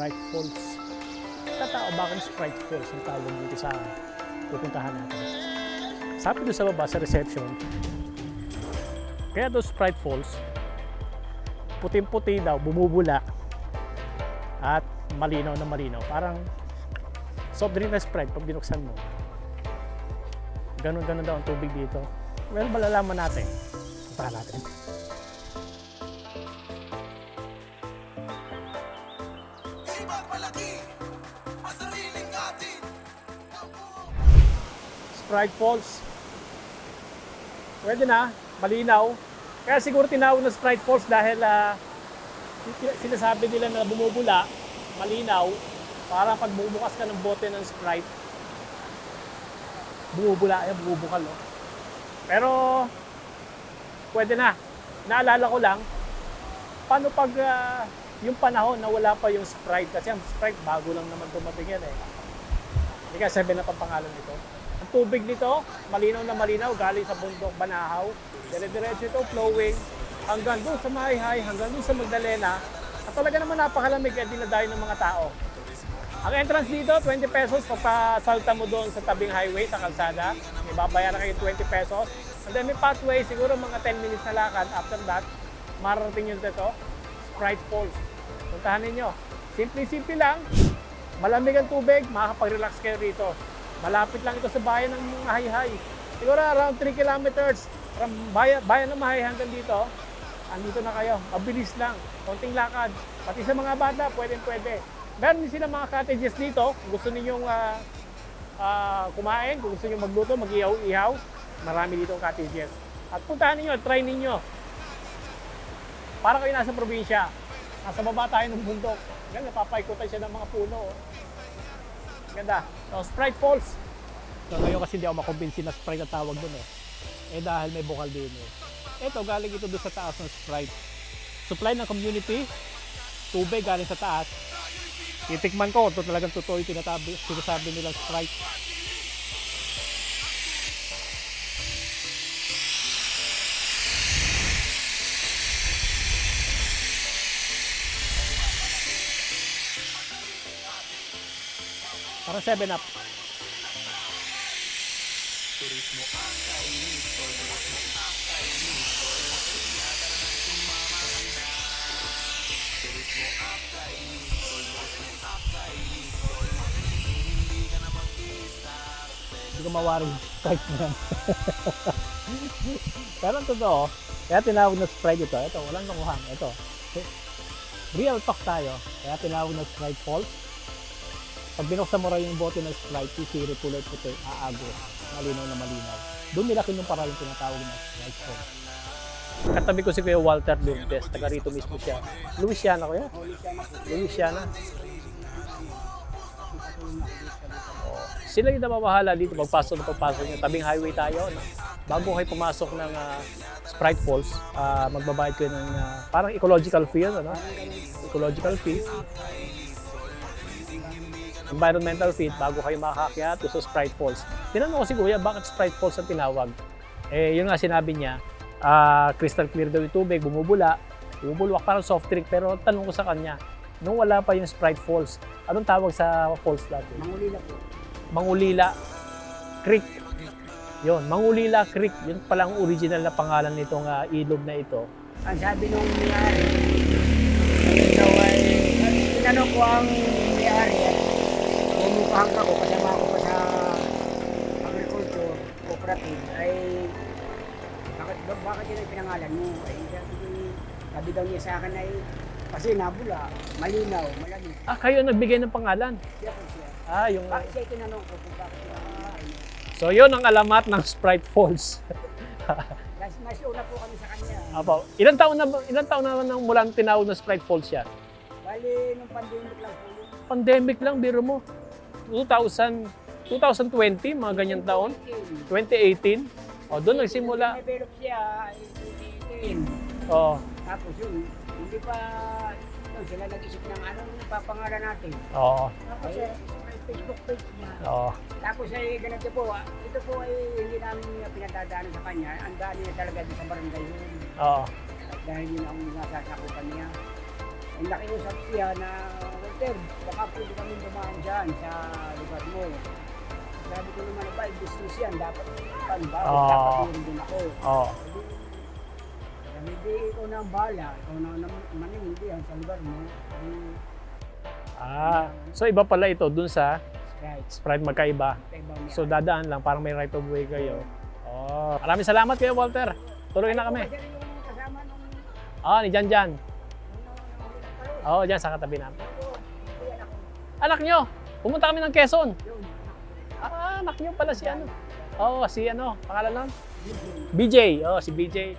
Sprite Falls. Tatao, bakit Sprite Falls ang tawag dito sa pupuntahan natin? Sabi doon sa baba, sa reception, kaya doon Sprite Falls, puting-puti daw, bumubula at malinaw na malinaw. Parang soft drink na Sprite pag binuksan mo. Ganon-ganon daw ang tubig dito. Well, malalaman natin. Puntahan natin. Sprite Falls. Pwede na, malinaw. Kaya siguro tinawag na Sprite Falls dahil ah, sinasabi nila na bumubula, malinaw, para pag bumubukas ka ng bote ng Sprite, bumubula, yan, bumubukal. No? Pero, pwede na. Naalala ko lang, paano pag ah, yung panahon na wala pa yung Sprite, kasi ang Sprite bago lang naman dumating yan eh. Hindi ka sabi na pang pangalan nito. Ang tubig nito, malinaw na malinaw, galing sa bundok Banahaw. Dire-diretso ito, flowing hanggang doon sa Mahihay, hanggang doon sa Magdalena. At talaga naman napakalamig at dinadayo ng mga tao. Ang entrance dito, 20 pesos papasalta mo doon sa tabing highway, sa kalsada. May babayaran kayo 20 pesos. And then may pathway, siguro mga 10 minutes na lakad. After that, mararating nyo dito, Sprite Falls. Puntahan ninyo. Simple-simple lang. Malamig ang tubig, makakapag-relax kayo rito. Malapit lang ito sa bayan ng Mahayhay. Siguro around 3 kilometers from bayan, bayan ng Mahayhay hanggang dito. Andito na kayo. Mabilis lang. Konting lakad. Pati sa mga bata, pwedeng pwede. Meron din sila mga cottages dito. Gusto ninyong ah, ah, kumain, kung gusto niyo magluto, mag-ihaw-ihaw, marami dito ang cottages. At puntahan ninyo, try ninyo. Para kayo nasa probinsya. Nasa baba tayo ng bundok. Yan, napapaikutan siya ng mga puno. oh. Ganda. So, Sprite Falls. So, ngayon kasi hindi ako makumbinsi na Sprite ang tawag dun eh. Eh dahil may bukal din eh. Ito, galing ito doon sa taas ng Sprite. Supply ng community. Tubig galing sa taas. Titikman ko, ito talagang totoo yung tinatabi, sinasabi nilang Sprite. Parang 7 up. Hindi ko mawaring Sprite na yan. Pero ang totoo, kaya tinawag na Sprite ito. Ito, walang nakuhang. Ito. Real talk tayo. Kaya tinawag na Sprite Falls. Pag binuksan mo raw yung bote ng Sprite, sisiri kulay puti, aagos, malinaw na malinaw. Doon nila kinumpara yung tinatawag na Sprite Falls. Katabi ko si Kuya Walter Lourdes, taga rito mismo siya. Louisiana ko yan? Louisiana. Oh, Sila yung namamahala dito pagpasok na pagpasok nyo. Tabing highway tayo. No? Bago kayo pumasok ng ah, Sprite Falls, ah, magbabayad kayo ng ah, parang ecological fee ano? Ecological fee. Environmental fee bago kayo makakakyat sa Sprite Falls. Tinanong ko si Kuya, bakit Sprite Falls ang tinawag? Eh, yun nga sinabi niya, ah, crystal clear daw yung tubig, bumubula, bumubulwak parang soft drink. Pero tanong ko sa kanya, nung wala pa yung Sprite Falls, anong tawag sa falls dati? Mangulila po. Mangulila Creek. Yon, Mangulila Creek. Yun palang original na pangalan nitong ah, ilog na ito. Ang sabi nung may-ari, ay, tinanong ko ang may-ari at bumukahang ako, kasama ako pa sa agriculture cooperative, ay bakit, bakit yun ay pinangalan mo? Ay, sabi, daw niya sa akin ay, kasi nabula, malinaw, malamig. Ah, kayo ang nagbigay ng pangalan. Siya siya. Ah, yung... Bakit siya tinanong ko kung bakit siya So, yun ang alamat ng Sprite Falls. mas, mas una po kami sa kanya. Apo, ilang taon na ilang taon na nang mula tinawag na Sprite Falls yan? Bali, nung pandemic lang po. Pandemic lang, biro mo. 2000, 2020, mga ganyan taon. 2018. O, doon nagsimula. Develop siya ay 2018. O, Tapos yun, hindi pa yun, sila nag-isip ng anong papangalan natin. o, Tapos eh, Facebook page niya. o. Tapos ay ganito po, ah, ito po ay hindi namin pinagdadaanan sa kanya. Ang daan niya talaga sa barangay yun. o. At dahil yun ang nasasakupan niya. Ay nakiusap siya na, Walter, baka pwede kami dumaan dyan sa lugar mo. Sabi ko naman, ba, business yan, dapat pan ba? Dapat meron din ako. Oo. Sabi, hindi ikaw na ang bahala, ikaw na ang maning, hindi yan sa lugar mo. Sabi, Ah, so iba pala ito dun sa right, Sprite magkaiba. So dadaan lang, parang may right of way kayo. Oh, maraming salamat kayo Walter. Tuloy na kami. Oh, ni Jan Nung, Oh, dyan sa katabi namin. Anak nyo, pumunta kami ng Quezon. Ah, anak nyo pala si ano. Oh, si ano, pangalan yun. BJ. Oh, si BJ.